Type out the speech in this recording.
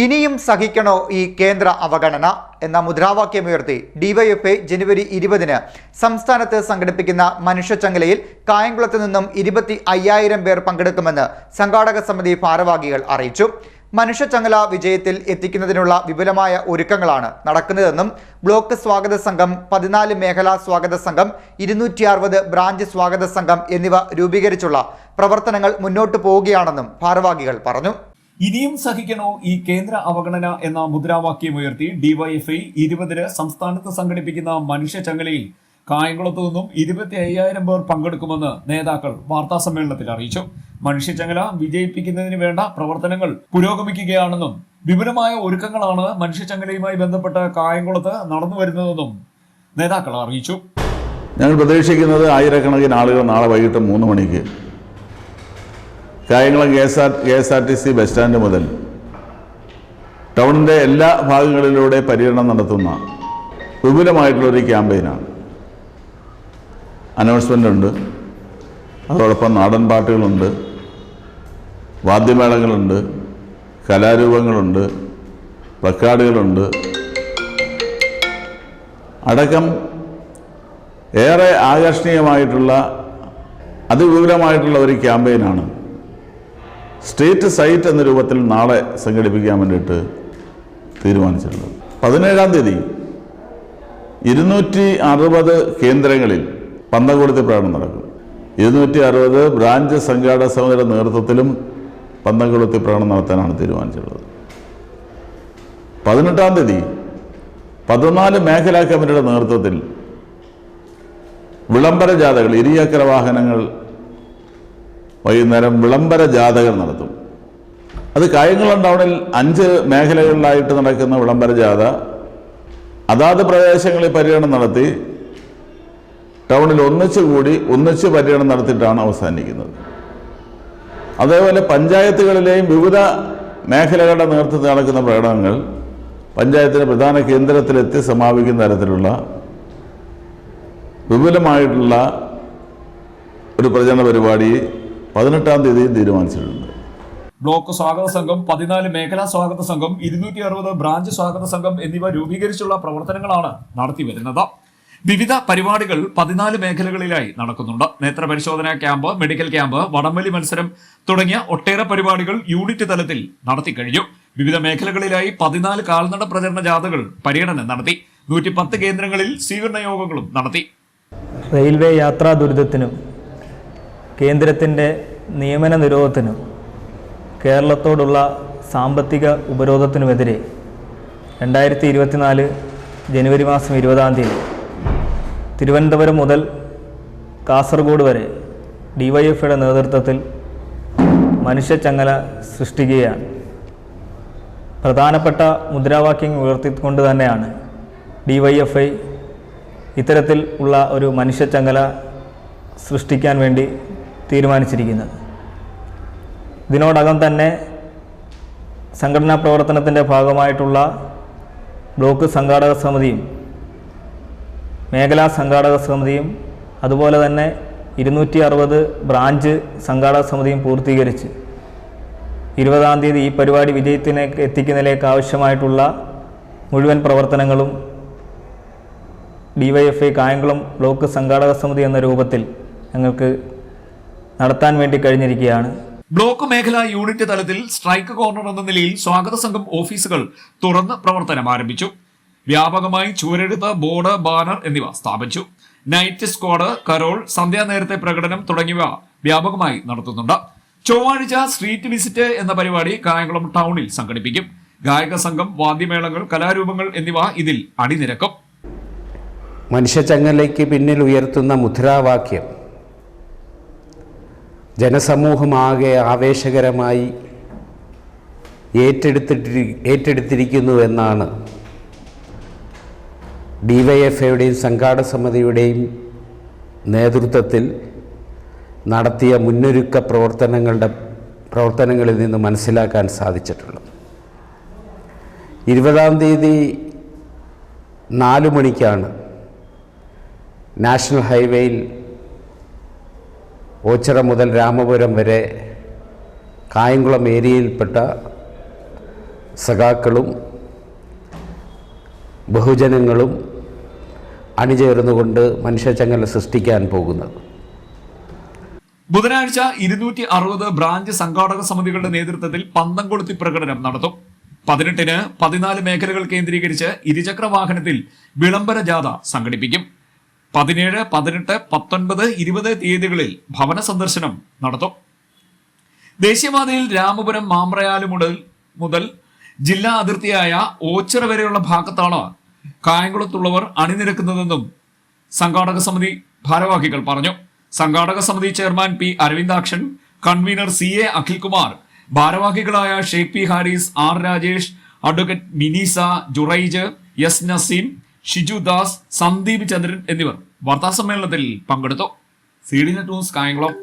ഇനിയും സഹിക്കണോ ഈ കേന്ദ്ര അവഗണന എന്ന മുദ്രാവാക്യമുയർത്തി ഡിവൈഎഫ്ഐ ജനുവരി ഇരുപതിന് സംസ്ഥാനത്ത് സംഘടിപ്പിക്കുന്ന മനുഷ്യച്ചങ്ങലയിൽ കായംകുളത്ത് നിന്നും ഇരുപത്തി അയ്യായിരം പേർ പങ്കെടുക്കുമെന്ന് സംഘാടക സമിതി ഭാരവാഹികൾ അറിയിച്ചു. മനുഷ്യച്ചങ്ങല വിജയത്തിൽ എത്തിക്കുന്നതിനുള്ള വിപുലമായ ഒരുക്കങ്ങളാണ് നടക്കുന്നതെന്നും ബ്ലോക്ക് സ്വാഗത സംഘം പതിനാല് മേഖലാ സ്വാഗത സംഘം ഇരുന്നൂറ്റി അറുപത് ബ്രാഞ്ച് സ്വാഗത സംഘം എന്നിവ രൂപീകരിച്ചുള്ള പ്രവർത്തനങ്ങൾ മുന്നോട്ടു പോവുകയാണെന്നും ഭാരവാഹികൾ പറഞ്ഞു. ഇനിയും സഹിക്കണോ ഈ കേന്ദ്ര അവഗണന എന്ന മുദ്രാവാക്യം ഉയർത്തി ഡിവൈഎഫ്ഐ ഇരുപതിന് സംസ്ഥാനത്ത് സംഘടിപ്പിക്കുന്ന മനുഷ്യ ചങ്ങലയിൽ കായംകുളത്തു നിന്നും ഇരുപത്തി അയ്യായിരം പേർ പങ്കെടുക്കുമെന്ന് നേതാക്കൾ വാർത്താ സമ്മേളനത്തിൽ അറിയിച്ചു. മനുഷ്യചങ്ങല വിജയിപ്പിക്കുന്നതിന് വേണ്ട പ്രവർത്തനങ്ങൾ പുരോഗമിക്കുകയാണെന്നും വിപുലമായ ഒരുക്കങ്ങളാണ് മനുഷ്യചങ്ങലയുമായി ബന്ധപ്പെട്ട് കായംകുളത്ത് നടന്നു വരുന്നതെന്നും നേതാക്കൾ അറിയിച്ചു. ഞങ്ങൾ പ്രതീക്ഷിക്കുന്നത് ആയിരക്കണക്കിന് ആളുകൾ നാളെ വൈകിട്ട് മൂന്ന് മണിക്ക് Kayamkulam K S R K S R T C bus stand മുതൽ ടൗണിന്റെ എല്ലാ ഭാഗങ്ങളിലൂടെ പര്യടനം നടത്തുന്ന വിപുലമായിട്ടുള്ളൊരു ക്യാമ്പയിനാണ്. അനൗൺസ്മെന്റ് ഉണ്ട് അതോടൊപ്പം നാടൻ പാട്ടുകളുണ്ട്. വാദ്യമേളങ്ങളുണ്ട് കലാരൂപങ്ങളുണ്ട്. പ്ലക്കാർഡുകളുണ്ട് അടക്കം ഏറെ ആകർഷണീയമായിട്ടുള്ള അതിവിപുലമായിട്ടുള്ള ഒരു ക്യാമ്പയിനാണ് സ്ട്രീറ്റ് സൈറ്റ് എന്ന രൂപത്തിൽ നാളെ സംഘടിപ്പിക്കാൻ വേണ്ടിയിട്ട് തീരുമാനിച്ചിട്ടുള്ളത് പതിനേഴാം തീയതി ഇരുന്നൂറ്റി അറുപത് കേന്ദ്രങ്ങളിൽ പന്തംകൊളുത്തി പ്രകടനം നടക്കും. ഇരുന്നൂറ്റി അറുപത് ബ്രാഞ്ച് സംഘാടക സമിതിയുടെ നേതൃത്വത്തിലും പന്തംകൊളുത്തി പ്രകടനം നടത്താനാണ് തീരുമാനിച്ചിട്ടുള്ളത്. പതിനെട്ടാം തീയതി പതിനാല് മേഖലാ കമ്മിറ്റിയുടെ നേതൃത്വത്തിൽ വിളംബര ജാഥകൾ ഇരുചക്ര വാഹനങ്ങൾ വൈകുന്നേരം വിളംബര ജാഥകൾ നടത്തും. അത് കായംകുളം ടൗണിൽ അഞ്ച് മേഖലകളിലായിട്ട് നടക്കുന്ന വിളംബര ജാഥ അതാത് പ്രദേശങ്ങളിൽ പര്യടനം നടത്തി ടൗണിൽ ഒന്നിച്ചു കൂടി ഒന്നിച്ച് പര്യടനം നടത്തിയിട്ടാണ് അവസാനിക്കുന്നത്. അതേപോലെ പഞ്ചായത്തുകളിലെയും വിവിധ മേഖലകളുടെ നേതൃത്വത്തിൽ നടക്കുന്ന പ്രകടനങ്ങൾ പഞ്ചായത്തിന്റെ പ്രധാന കേന്ദ്രത്തിലെത്തി സമാപിക്കുന്ന തരത്തിലുള്ള വിപുലമായിട്ടുള്ള ഒരു പ്രചരണ പരിപാടി പതിനെട്ടാം തീയതിയും തീരുമാനിച്ചിട്ടുണ്ട്. ബ്ലോക്ക് സ്വാഗത സംഘം പതിനാല് മേഖലാ സ്വാഗത സംഘം ഇരുന്നൂറ്റി അറുപത് ബ്രാഞ്ച് സ്വാഗത സംഘം എന്നിവ രൂപീകരിച്ചുള്ള പ്രവർത്തനങ്ങളാണ് നടത്തി വരുന്നത്. വിവിധ പരിപാടികൾ പതിനാല് മേഖലകളിലായി നടക്കുന്നുണ്ട്. നേത്രപരിശോധനാ ക്യാമ്പ് മെഡിക്കൽ ക്യാമ്പ് വടംവലി മത്സരം തുടങ്ങിയ ഒട്ടേറെ പരിപാടികൾ യൂണിറ്റ് തലത്തിൽ നടത്തി കഴിഞ്ഞു. വിവിധ മേഖലകളിലായി പതിനാല് കാൽനട പ്രചരണ ജാഥകൾ പര്യടനം നടത്തി. നൂറ്റി പത്ത് കേന്ദ്രങ്ങളിൽ സ്വീകരണ യോഗങ്ങളും നടത്തി. റെയിൽവേ യാത്രാ ദുരിതത്തിനും കേന്ദ്രത്തിന്റെ നിയമന നിരോധത്തിനും കേരളത്തോടുള്ള സാമ്പത്തിക ഉപരോധത്തിനുമെതിരെ രണ്ടായിരത്തി ഇരുപത്തിനാല് ജനുവരി മാസം ഇരുപതാം തീയതി തിരുവനന്തപുരം മുതൽ കാസർഗോഡ് വരെ ഡിവൈഎഫ്ഐയുടെ നേതൃത്വത്തിൽ മനുഷ്യച്ചങ്ങല സൃഷ്ടിക്കുകയാണ്. പ്രധാനപ്പെട്ട മുദ്രാവാക്യം ഉയർത്തിക്കൊണ്ട് തന്നെയാണ് ഡിവൈഎഫ്ഐ ഇത്തരത്തിൽ ഉള്ള ഒരു മനുഷ്യച്ചങ്ങല സൃഷ്ടിക്കാൻ വേണ്ടി തീരുമാനിച്ചിരിക്കുന്നത്. ഇതിനോടകം തന്നെ സംഘടനാ പ്രവർത്തനത്തിന്റെ ഭാഗമായിട്ടുള്ള ബ്ലോക്ക് സംഘാടക സമിതിയും മേഖലാ സംഘാടക സമിതിയും അതുപോലെ തന്നെ ഇരുന്നൂറ്റി അറുപത് ബ്രാഞ്ച് സംഘാടക സമിതിയും പൂർത്തീകരിച്ച് ഇരുപതാം തീയതി ഈ പരിപാടി വിജയത്തിനെ എത്തിക്കുന്നതിലേക്ക് ആവശ്യമായിട്ടുള്ള മുഴുവൻ പ്രവർത്തനങ്ങളും ഡിവൈഎഫ്ഐ കായംകുളം ബ്ലോക്ക് സംഘാടക സമിതി എന്ന രൂപത്തിൽ ഞങ്ങൾക്ക് നടത്താൻ വേണ്ടി കഴിഞ്ഞിരിക്കുകയാണ്. ബ്ലോക്ക് മേഖലാ യൂണിറ്റ് തലത്തിൽ സ്ട്രൈക്ക് കോർണർ എന്ന നിലയിൽ സ്വാഗത സംഘം ഓഫീസുകൾ തുറന്ന് പ്രവർത്തനം ആരംഭിച്ചു. വ്യാപകമായി ചുവരെഴുത്ത് ബോർഡ് ബാനർ എന്നിവ സ്ഥാപിച്ചു. നൈറ്റ് സ്ക്വാഡ് കരോൾ സന്ധ്യാനേരത്തെ പ്രകടനം തുടങ്ങിയവ വ്യാപകമായി നടത്തുന്നുണ്ട്. ചൊവ്വാഴ്ച സ്ട്രീറ്റ് വിസിറ്റ് എന്ന പരിപാടി കായംകുളം ടൗണിൽ സംഘടിപ്പിക്കും. ഗായക സംഘം വാദ്യമേളങ്ങൾ കലാരൂപങ്ങൾ എന്നിവ ഇതിൽ അണിനിരക്കും. മനുഷ്യച്ചങ്ങലയ്ക്ക് പിന്നിൽ ഉയർത്തുന്ന മുദ്രാവാക്യം ജനസമൂഹമാകെ ആവേശകരമായി ഏറ്റെടുത്തിട്ടി ഏറ്റെടുത്തിരിക്കുന്നു എന്നാണ് ഡിവൈഎഫ്ഐയുടെയും സംഘാടക സമിതിയുടെയും നേതൃത്വത്തിൽ നടത്തിയ മുന്നൊരുക്ക പ്രവർത്തനങ്ങളുടെ പ്രവർത്തനങ്ങളിൽ നിന്ന് മനസ്സിലാക്കാൻ സാധിച്ചിട്ടുള്ളത്. ഇരുപതാം തീയതി നാല് മണിക്കാണ് നാഷണൽ ഹൈവേയിൽ ഓച്ചിറ മുതൽ രാമപുരം വരെ കായംകുളം ഏരിയയിൽപ്പെട്ട സഖാക്കളും ബഹുജനങ്ങളും അണിചേർന്നുകൊണ്ട് മനുഷ്യചങ്ങല സൃഷ്ടിക്കാൻ പോകുന്നത്. ബുധനാഴ്ച ഇരുന്നൂറ്റി അറുപത് ബ്രാഞ്ച് സംഘാടക സമിതികളുടെ നേതൃത്വത്തിൽ പന്തം കൊളുത്തി പ്രകടനം നടത്തും. പതിനെട്ടിന് പതിനാല് മേഖലകൾ കേന്ദ്രീകരിച്ച് ഇരുചക്ര വാഹനത്തിൽ വിളംബര ജാഥ സംഘടിപ്പിക്കും. പതിനേഴ് പതിനെട്ട് പത്തൊൻപത് ഇരുപത് തീയതികളിൽ ഭവന സന്ദർശനം നടത്തും. ദേശീയപാതയിൽ രാമപുരം മാമ്പ്രയാൽ മുതൽ മുതൽ ജില്ലാ അതിർത്തിയായ ഓച്ചിറ വരെയുള്ള ഭാഗത്താണ് കായംകുളത്തുള്ളവർ അണിനിരക്കുന്നതെന്നും സംഘാടക സമിതി ഭാരവാഹികൾ പറഞ്ഞു. സംഘാടക സമിതി chairman P Aravindakshan convener C A Akhilkumar ഭാരവാഹികളായ Sheikh P Haris R Rajesh advocate Minisa Juraij S Naseem Shiju Das Sandeep Chandran എന്നിവർ വാർത്താസമ്മേളനത്തിൽ പങ്കെടുത്തു. C D net news Kayamkulam.